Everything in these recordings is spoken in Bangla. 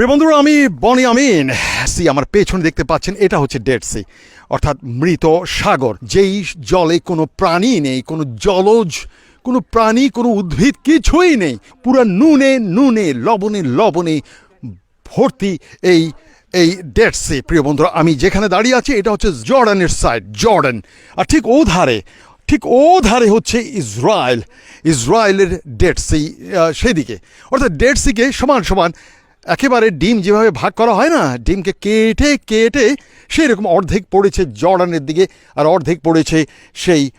প্রিয় বন্ধুরা, আমি বনি আমিন। সি, আমার পেছনে দেখতে পাচ্ছেন, এটা হচ্ছে ডেড সি অর্থাৎ মৃত সাগর, যেই জলে কোনো প্রাণী নেই, কোনো জলজ, কোনো প্রাণী, কোনো উদ্ভিদ কিছুই নেই। পুরো নুনে নুনে, লবণে লবণে ভর্তি এই এই ডেড সি প্রিয় বন্ধুরা, আমি যেখানে দাঁড়িয়ে আছি, এটা হচ্ছে জর্ডানের সাইড জর্ডান। আর ঠিক ও ধারে, ঠিক ও ধারে হচ্ছে ইসরায়েল, ইসরায়েলের ডেড সি সেদিকে অর্থাৎ ডেড সিকে সমান সমান একেবারে ডিম যেভাবে ভাগ করা হয় না, ডিমকে কেটে কেটে সেই রকম অর্ধেক পড়েছে জর্ডানের দিকে আর অর্ধেক পড়েছে সেই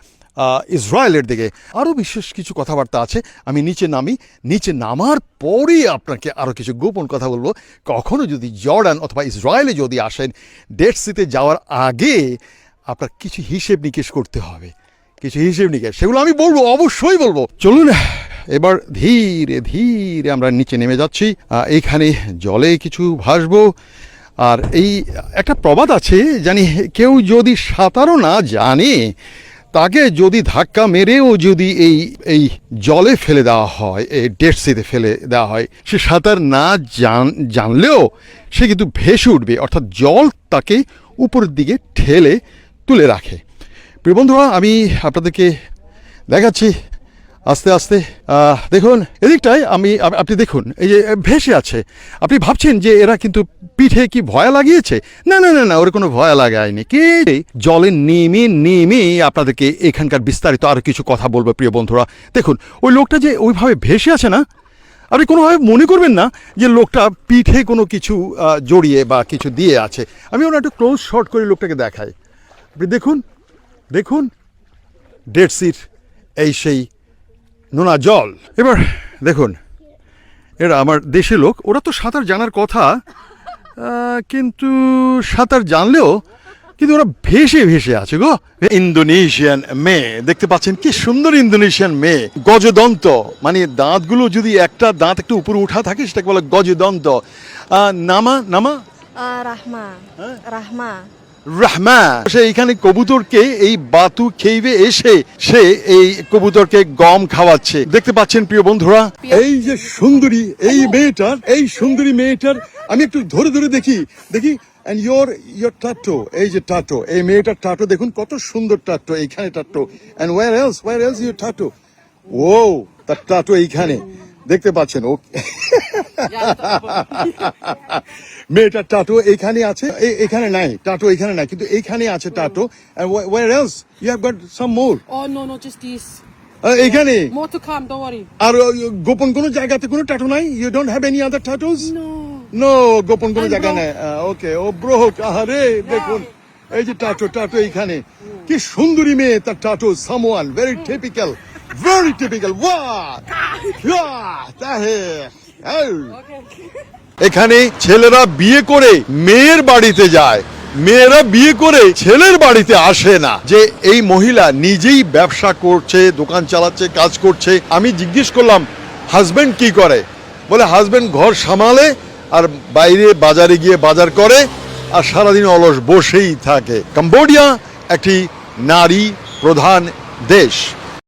ইসরায়েলের দিকে। আরও বিশেষ কিছু কথাবার্তা আছে, আমি নিচে নামি, নিচে নামার পরেই আপনাকে আরও কিছু গোপন কথা বলব। কখনো যদি জর্ডান অথবা ইসরায়েলে যদি আসেন, ডেড সিতে যাওয়ার আগে আপনার কিছু হিসেব নিকেশ করতে হবে। কিছু হিসেব নিকেশ, সেগুলো আমি বলব, অবশ্যই বলব। চলুন। এবার ধীরে ধীরে আমরা নিচে নেমে যাচ্ছি। এইখানে জলে কিছু ভাসবো। আর এই একটা প্রবাদ আছে, জানি কেউ যদি সাঁতারও না জানে, তাকে যদি ধাক্কা মেরেও যদি এই এই জলে ফেলে দেওয়া হয়, এই ডেড সিতে ফেলে দেওয়া হয়, সে সাঁতার না জান, জানলেও সে কিন্তু ভেসে উঠবে, অর্থাৎ জল তাকে উপরের দিকে ঠেলে তুলে রাখে। প্রিয় বন্ধুরা, আমি আপনাদেরকে দেখাচ্ছি আস্তে আস্তে দেখুন, এদিকটায় আমি আপনি দেখুন, এই যে ভেসে আছে। আপনি ভাবছেন যে এরা কিন্তু পিঠে কি ভয় লাগিয়েছে? না না না না, ওর কোনো ভয় লাগায়নি। কি জলে নেমে নেমে আপনাদেরকে এখানকার বিস্তারিত আরও কিছু কথা বলব, প্রিয় বন্ধুরা। দেখুন, ওই লোকটা যে ওইভাবে ভেসে আছে না, আপনি কোনোভাবে মনে করবেন না যে লোকটা পিঠে কোনো কিছু জড়িয়ে বা কিছু দিয়ে আছে। আমি ওরা একটু ক্লোজ শর্ট করে লোকটাকে দেখাই। আপনি দেখুন দেখুন ডেড সিট, এই সেই নোনা জল। এবার দেখুন এরা আমার দেশি লোক ওরা তো সাঁতার জানার কথা। কিন্তু সাঁতার জানলেও কিন্তু ওরা ভেসে ভেসে আছে গো। ইন্দোনেশিয়ান মেয়ে দেখতে পাচ্ছেন কি সুন্দর ইন্দোনেশিয়ান মেয়ে। গজদন্ত মানে দাঁতগুলো যদি একটা দাঁত একটু উপরে উঠা থাকে সেটাকে বলে গজদন্ত। নামা নামা? Ah, Rahma. রাহমা সে এইখানে কবুতরকে এই বাতু খেইবে এসে সে এই কবুতরকে গম খাওয়াচ্ছে। দেখতে পাচ্ছেন প্রিয় বন্ধুরা? এই যে সুন্দরী এই মেয়েটার এই সুন্দরী মেয়েটার আমি একটু ধরে ধরে দেখি। দেখি এন্ড ইয়োর ইয়োর টাটো এই যে টাটো এই মেয়েটার টাটো দেখুন কত সুন্দর টাটো এইখানে tattoo and where else where else your tattoo ও তার টাটো এইখানে। দেখতে পাচ্ছেন ও মেয়েটার টাটো এখানে আছে এখানে নাই টাটো এখানে নাই কিন্তু এইখানে আছে tattoo where else you have got some more. এইখানে? More to come, don't worry. R uh, গোপন কোনো জায়গাতে কোনো টাটো নাই? You don't have any other tattoos No. No গোপন কোনো জায়গা নাই. ওকে ও ব্রোহক আহারে দেখুন এই যে টাটো টাটো এইখানে। কি সুন্দরী মেয়ে তার tattoo someone very typical very typical ওয়া তাহে এখানে ছেলেরা বিয়ে করে মেয়ের বাড়িতে যায়। মেয়েরা বিয়ে করে ছেলের বাড়িতে আসে না। যে এই মহিলা নিজেই ব্যবসা করছে দোকান চালাচ্ছে কাজ করছে। আমি জিজ্ঞেস করলাম হাজবেন্ড কি করে? বলে হাজবেন্ড ঘর সামালে আর বাইরে বাজারে গিয়ে বাজার করে আর সারাদিন অলস বসেই থাকে। কম্বোডিয়া একটি নারী প্রধান দেশ।